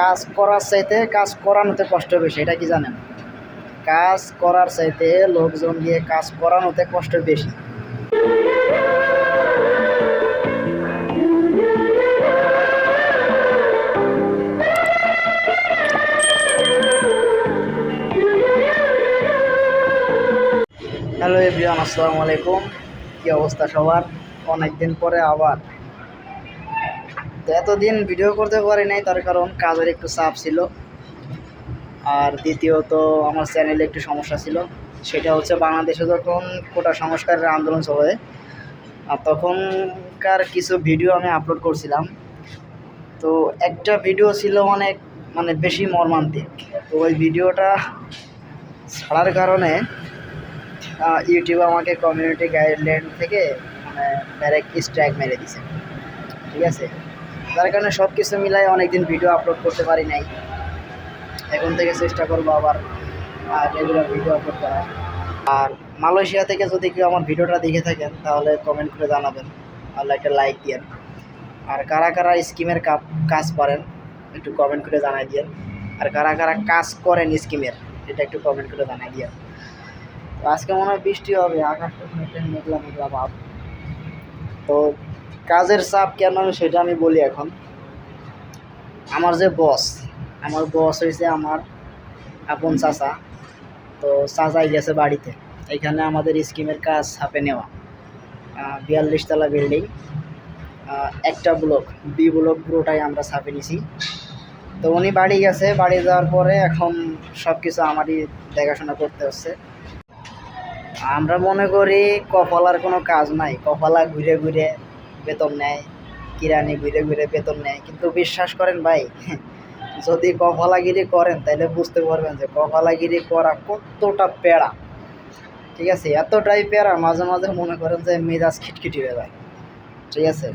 কাজ করার চাইতে কাজ করানোতে কষ্ট বেশি, এটা কি জানেন? কাজ করার চাইতে লোকজন দিয়ে কাজ করানোতে কষ্ট বেশি। হ্যালো এভরিওয়ান, আসসালামু আলাইকুম। কী অবস্থা সবার? অনেকদিন পরে আবার তো এতদিন ভিডিও করতে পারি নাই, তার কারণ কাজের একটু চাপ ছিল। আর দ্বিতীয়ত আমার চ্যানেলে একটু সমস্যা ছিল। সেটা হচ্ছে বাংলাদেশে যখন কোটা সংস্কারের আন্দোলন চলে, আর তখনকার কিছু ভিডিও আমি আপলোড করছিলাম। তো একটা ভিডিও ছিল অনেক মানে বেশি মর্মান্তিক। তো ওই ভিডিওটা ছাড়ার কারণে ইউটিউব আমাকে কমিউনিটি গাইডলাইন থেকে মানে ডাইরেক্ট স্ট্রাইক মেরে দিছে। ঠিক আছে? যার কারণে সব কিছু মিলাই অনেকদিন ভিডিও আপলোড করতে পারি নাই। এখন থেকে চেষ্টা করব আবার রেগুলার ভিডিও আপলোড করা আর মালয়েশিয়া থেকে যদি কেউ আমার ভিডিওটা দেখে থাকেন, তাহলে কমেন্ট করে জানাবেন আর একটা লাইক দিয়েন। আর কারা কারা স্কিমের কাজ পারেন একটু কমেন্ট করে জানাই দিয়েন। আর কারা কারা কাজ করেন স্কিমের এটা একটু কমেন্ট করে জানাই দিয়েন। তো আজকে মনে হয় বৃষ্টি হবে, আকাশটা মেঘলা মেঘলা ভাব। তো কাজের চাপ কেন আমি সেটা আমি বলি এখন। আমার যে বস আমার বস হয়েছে আমার আপন চাচা। তো চাচাই গেছে বাড়িতে। এখানে আমাদের স্কিমের কাজ হাপে নেওয়া। বিয়াল্লিশ তলা বিল্ডিং একটা ব্লক বি ব্লক পুরোটাই আমরা ছাপে নিছি। তো উনি বাড়ি গেছে, বাড়ি যাওয়ার পরে এখন সব কিছু আমারই দেখাশোনা করতে হচ্ছে। আমরা মনে করি কপালার কোনো কাজ নাই, কপালা ঘুরে ঘুরে বেতন নেয়, কিরানি ঘুরে ঘুরে বেতন নেয়। কিন্তু বিশ্বাস করেন ভাই, যদি কপালাগিরি করেন তাহলে বুঝতে পারবেন যে কপালাগিরি করা কতটা পেড়া ঠিক আছে? এতটাই পেড়া মাঝে মাঝে মনে করেন যে মেজাজ খিটখিটি হয়ে যায়। ঠিক আছে?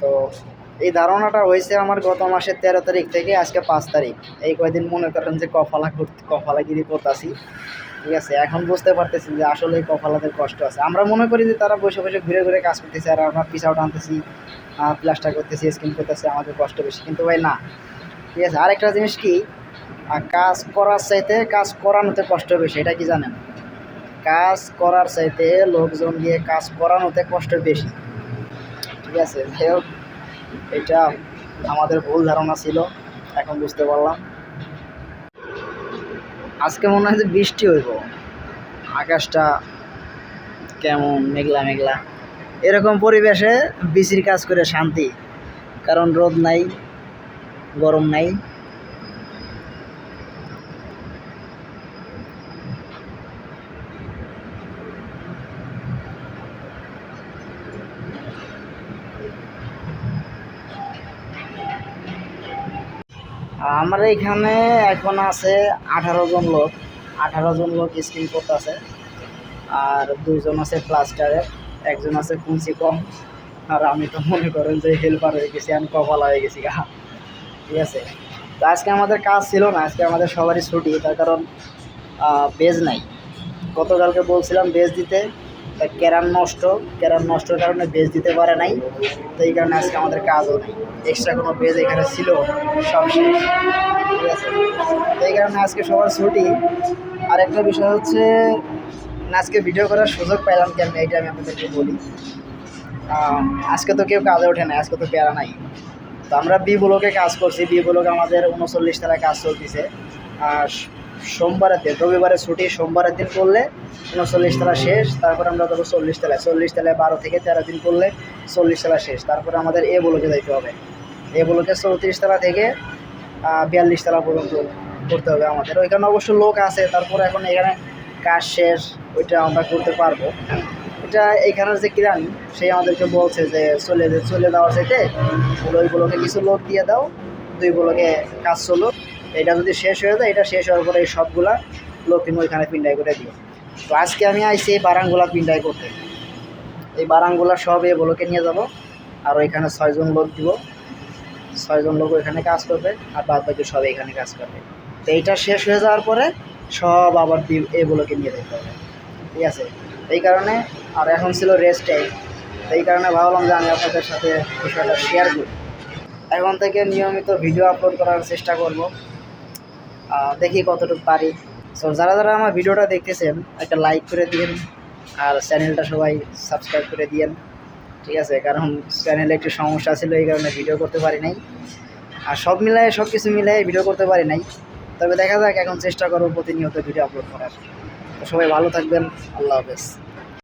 তো এই ধারণাটা হয়েছে আমার গত মাসের তেরো তারিখ থেকে আজকে পাঁচ তারিখ। এই কয়দিন মনে করেন যে কপালা করতে কপালাগিরি করতেছি। ঠিক আছে, এখন বুঝতে পারতেছি যে আসলে কপালাদের কষ্ট আছে। আমরা মনে করি যে তারা বসে বসে ঘুরে ঘুরে কাজ করতেছে আর আমরা পিছাও টানতেছি প্লাস্টার করতেছি স্কিন করতেছি, আমাদের কষ্ট বেশি। কিন্তু ভাই, না। ঠিক আছে, আরেকটা জিনিস কি? কাজ করার চাইতে কাজ করানোতে কষ্ট বেশি, এটা কি জানেন? কাজ করার চাইতে লোকজন দিয়ে কাজ করানোতে কষ্ট বেশি। ঠিক আছে এটা আমাদের ভুল ধারণা ছিল, এখন বুঝতে পারলাম। আজকে মনে হয় যে বৃষ্টি হইব। আকাশটা কেমন মেঘলা মেঘলা। এরকম পরিবেশে বিচির কাজ করে শান্তি। কারণ রোদ নাই, গরম নাই। আমার এখানে এখন আছে আঠারো জন লোক, আঠারো জন লোক স্কিম করতেছে। আর দুইজন আছে প্লাস্টারে একজন আছে কুঞ্চি কম। আর আমি তো মনে করেন যে হেল্পার হয়ে গেছি, আমি কপালা হয়ে গেছি গা। ঠিক আছে? তো আজকে আমাদের কাজ ছিল না, আজকে আমাদের সবারই ছুটি, তার কারণ বেজ নাই। গতকালকে বলছিলাম বেজ দিতে। ক্যারান নষ্ট ক্যারান নষ্টর কারণে বেজ দিতে পারে নাই, তো এই কারণে আজকে আমাদের কাজও নেই। এক্সট্রা কোনো বেজ এখানে ছিল, সব শেষ। ঠিক আছে? তো এই কারণে আজকে সবার ছুটি। আর একটা বিষয় হচ্ছে আজকে ভিডিও করার সুযোগ পেলাম কেন? এইটা আমি আপনাদেরকে বলি। আজকে তো কেউ কাজে ওঠে না আজকে তো প্যারা নাই। তো আমরা বি ব্লকে কাজ করছি বি ব্লক আমাদের উনচল্লিশ তলায় কাজ চলতেছে। সোমবারের দিন, রবিবারে ছুটি, সোমবারের দিন করলে উনচল্লিশ তলা শেষ, তারপর আমরা যাব চল্লিশ তলায়। চল্লিশ তলায় বারো থেকে তেরো দিন করলে চল্লিশ তলা শেষ। তারপরে আমাদের এ ব্লকে যাইতে হবে। এ ব্লকে চৌত্রিশ তলা থেকে বিয়াল্লিশ তলা পর্যন্ত করতে হবে আমাদের। ওইখানে অবশ্য লোক আছে, তারপরে এখন এখানে কাজ শেষ, ওইটা আমরা করতে পারব। এটা এখানের যে কিরানি সেই আমাদেরকে বলছে যে চলে চলে দেওয়ার চাইতে ওইগুলোকে কিছু লোক দিয়ে দাও দুইগুলোকে কাজ চলো এটা যদি শেষ হয়ে যায়, এটা শেষ হওয়ার পরে এই সবগুলা লক্ষ্মী ওইখানে পিন্ডাই করে দিও তো আজকে আমি আইছি এই বারাংগুলা পিন্ডাই করতে। এই বারাংগুলা সব এ বলোকে নিয়ে যাব, আর ওইখানে ছয়জন লোক দিব। ছয়জন লোক ওইখানে কাজ করবে, আর বাদ বাকি সব এখানে কাজ করবে। তো এইটা শেষ হয়ে যাওয়ার পরে সব আবার এগুলোকে নিয়ে যেতে হবে। ঠিক আছে? এই কারণে, আর এখন ছিল রেস্ট টাইম এই কারণে ভাবলাম যে আমি আপনাদের সাথে বিষয়টা শেয়ার করি। এখন থেকে নিয়মিত ভিডিও আপলোড করার চেষ্টা করব। দেখি কতটুকু পারি। সো যারা যারা আমার ভিডিওটা দেখতেছেন, একটা লাইক করে দিন আর চ্যানেলটা সবাই সাবস্ক্রাইব করে দিয়েন। ঠিক আছে, কারণ চ্যানেলে একটু সমস্যা ছিল, এই কারণে ভিডিও করতে পারি নাই। আর সব মিলায় সব কিছু মিলাই ভিডিও করতে পারি নাই। তবে দেখা যাক, এখন চেষ্টা করব প্রতিনিয়ত ভিডিও আপলোড করার। সবাই ভালো থাকবেন, আল্লাহ হাফেজ।